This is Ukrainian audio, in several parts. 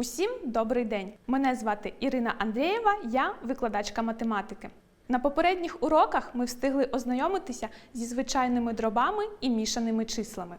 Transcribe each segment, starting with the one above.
Усім добрий день! Мене звати Ірина Андрієва, я викладачка математики. На попередніх уроках ми встигли ознайомитися зі звичайними дробами і мішаними числами.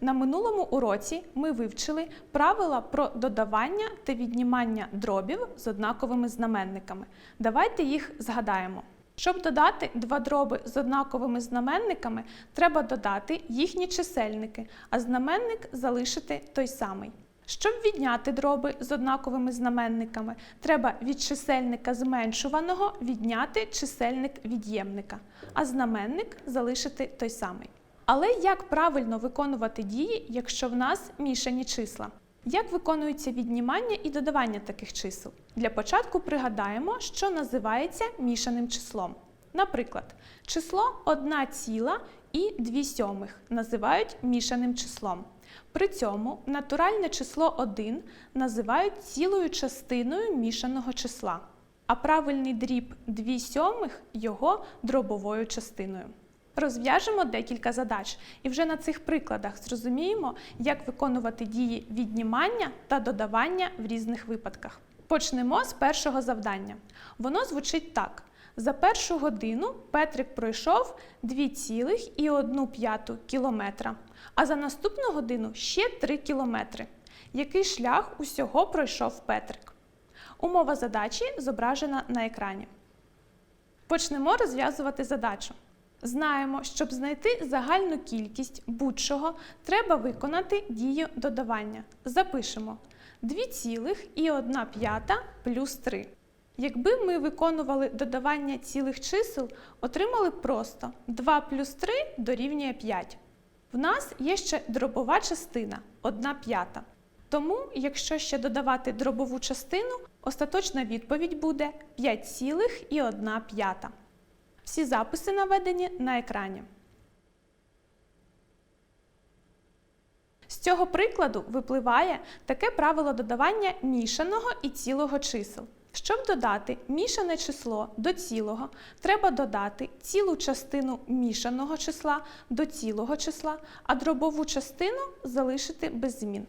На минулому уроці ми вивчили правила про додавання та віднімання дробів з однаковими знаменниками. Давайте їх згадаємо. Щоб додати два дроби з однаковими знаменниками, треба додати їхні чисельники, а знаменник залишити той самий. Щоб відняти дроби з однаковими знаменниками, треба від чисельника зменшуваного відняти чисельник від'ємника, а знаменник залишити той самий. Але як правильно виконувати дії, якщо в нас мішані числа? Як виконується віднімання і додавання таких чисел? Для початку пригадаємо, що називається мішаним числом. Наприклад, число 1 ціла і 2 сьомих називають мішаним числом. При цьому натуральне число 1 називають цілою частиною мішаного числа, а правильний дріб 2 сьомих його дробовою частиною. Розв'яжемо декілька задач, і вже на цих прикладах зрозуміємо, як виконувати дії віднімання та додавання в різних випадках. Почнемо з першого завдання. Воно звучить так: за першу годину Петрик пройшов 2,1 кілометра, а за наступну годину ще 3 кілометри. Який шлях усього пройшов Петрик? Умова задачі зображена на екрані. Почнемо розв'язувати задачу. Знаємо, щоб знайти загальну кількість будь-чого, треба виконати дію додавання. Запишемо 2,1 плюс 3. Якби ми виконували додавання цілих чисел, отримали просто 2 плюс 3 дорівнює 5. В нас є ще дробова частина 1 п'ята. Тому, якщо ще додавати дробову частину, остаточна відповідь буде 5,1 п'ята. Всі записи наведені на екрані. З цього прикладу випливає таке правило додавання мішаного і цілого чисел. Щоб додати мішане число до цілого, треба додати цілу частину мішаного числа до цілого числа, а дробову частину залишити без змін.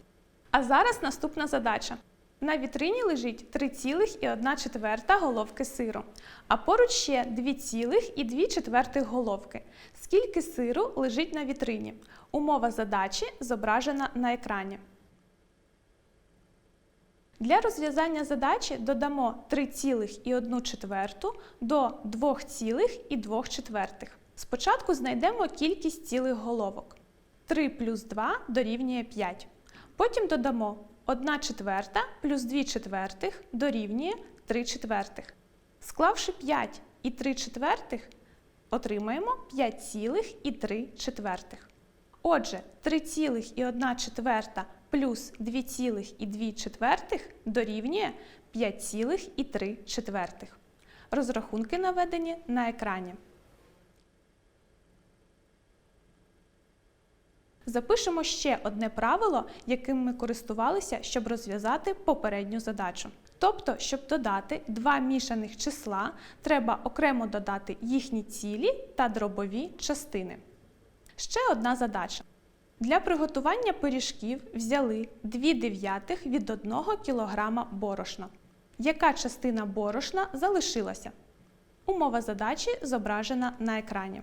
А зараз наступна задача. На вітрині лежить 3,1 головки сиру, а поруч ще 2,2 головки. Скільки сиру лежить на вітрині? Умова задачі зображена на екрані. Для розв'язання задачі додамо 3,1 до 2,2. четвертих. Спочатку знайдемо кількість цілих головок. 3 плюс 2 дорівнює 5. Потім додамо 1 четверта плюс 2 четвертих дорівнює 3 четвертих. Склавши 5 і 3 четвертих, отримаємо 5,3 четвертих. Отже, 3,1 четверта плюс 2,2 четвертих дорівнює 5,3 четвертих. Розрахунки наведені на екрані. Запишемо ще одне правило, яким ми користувалися, щоб розв'язати попередню задачу. Тобто, щоб додати два мішаних числа, треба окремо додати їхні цілі та дробові частини. Ще одна задача. Для приготування пиріжків взяли 2 дев'ятих від 1 кг борошна. Яка частина борошна залишилася? Умова задачі зображена на екрані.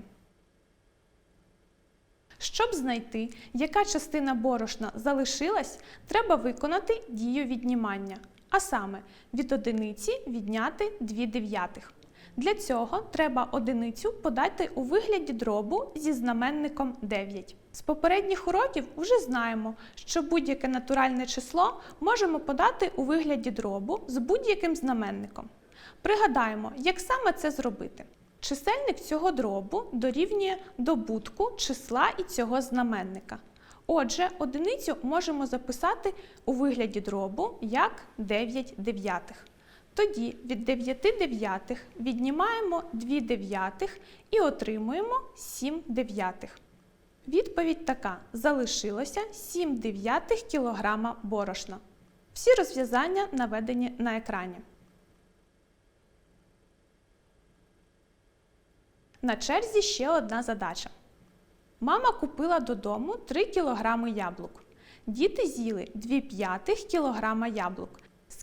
Щоб знайти, яка частина борошна залишилась, треба виконати дію віднімання, а саме від одиниці відняти 2 дев'ятих. Для цього треба одиницю подати у вигляді дробу зі знаменником 9. З попередніх уроків вже знаємо, що будь-яке натуральне число можемо подати у вигляді дробу з будь-яким знаменником. Пригадаємо, як саме це зробити. Чисельник цього дробу дорівнює добутку числа і цього знаменника. Отже, одиницю можемо записати у вигляді дробу як 9 дев'ятих. Тоді від 9 дев'ятих віднімаємо 2 дев'ятих і отримуємо 7 дев'ятих. Відповідь така: залишилося 7 дев'ятих кілограма борошна. Всі розв'язання наведені на екрані. На черзі ще одна задача. Мама купила додому 3 кг яблук. Діти з'їли 2 п'ятих кілограма яблук.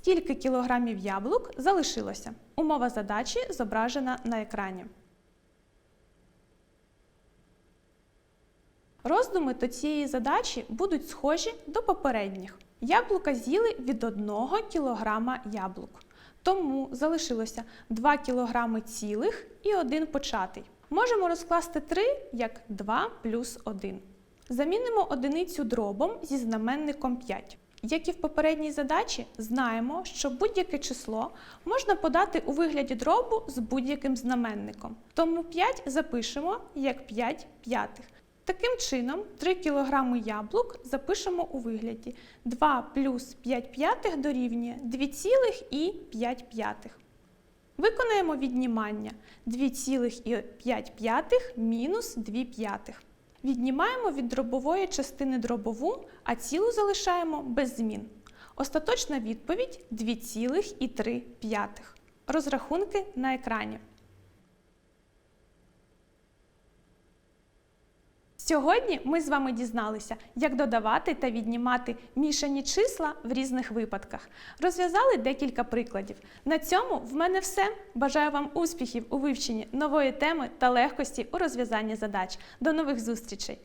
Скільки кілограмів яблук залишилося? Умова задачі зображена на екрані. Роздуми до цієї задачі будуть схожі до попередніх. Яблука з'їли від 1 кг яблук. Тому залишилося 2 кг цілих і 1 початий. Можемо розкласти 3 як 2 плюс 1. Замінимо одиницю дробом зі знаменником 5. Як і в попередній задачі, знаємо, що будь-яке число можна подати у вигляді дробу з будь-яким знаменником. Тому 5 запишемо як 5 п'ятих. Таким чином, 3 кг яблук запишемо у вигляді 2 плюс 5 п'ятих дорівнює 2,5 п'ятих. Виконаємо віднімання 2,5 мінус 2 п'ятих. Віднімаємо від дробової частини дробову, а цілу залишаємо без змін. Остаточна відповідь 2,3. Розрахунки на екрані. Сьогодні ми з вами дізналися, як додавати та віднімати мішані числа в різних випадках. Розв'язали декілька прикладів. На цьому в мене все. Бажаю вам успіхів у вивченні нової теми та легкості у розв'язанні задач. До нових зустрічей!